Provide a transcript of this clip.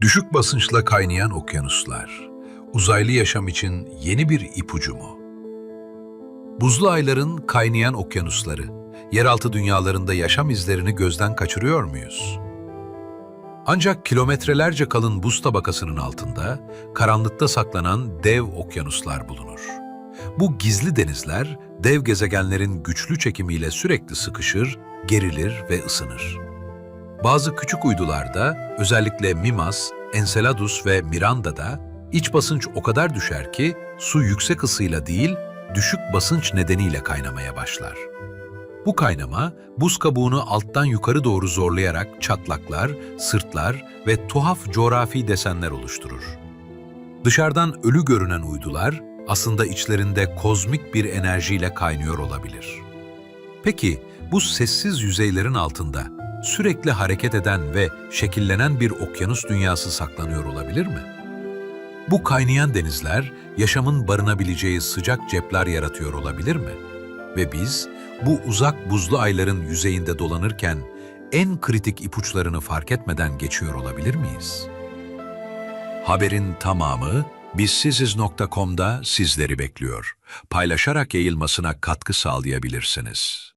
Düşük basınçla kaynayan okyanuslar, uzaylı yaşam için yeni bir ipucu mu? Buzlu ayların kaynayan okyanusları, yeraltı dünyalarında yaşam izlerini gözden kaçırıyor muyuz? Ancak kilometrelerce kalın buz tabakasının altında, karanlıkta saklanan dev okyanuslar bulunur. Bu gizli denizler, dev gezegenlerin güçlü çekimiyle sürekli sıkışır, gerilir ve ısınır. Bazı küçük uydularda, özellikle Mimas, Enceladus ve Miranda'da iç basınç o kadar düşer ki su yüksek ısıyla değil, düşük basınç nedeniyle kaynamaya başlar. Bu kaynama, buz kabuğunu alttan yukarı doğru zorlayarak çatlaklar, sırtlar ve tuhaf coğrafi desenler oluşturur. Dışarıdan ölü görünen uydular, aslında içlerinde kozmik bir enerjiyle kaynıyor olabilir. Peki, bu sessiz yüzeylerin altında sürekli hareket eden ve şekillenen bir okyanus dünyası saklanıyor olabilir mi? Bu kaynayan denizler yaşamın barınabileceği sıcak cepler yaratıyor olabilir mi? Ve biz bu uzak buzlu ayların yüzeyinde dolanırken en kritik ipuçlarını fark etmeden geçiyor olabilir miyiz? Haberin tamamı bizsiziz.com'da sizleri bekliyor. Paylaşarak yayılmasına katkı sağlayabilirsiniz.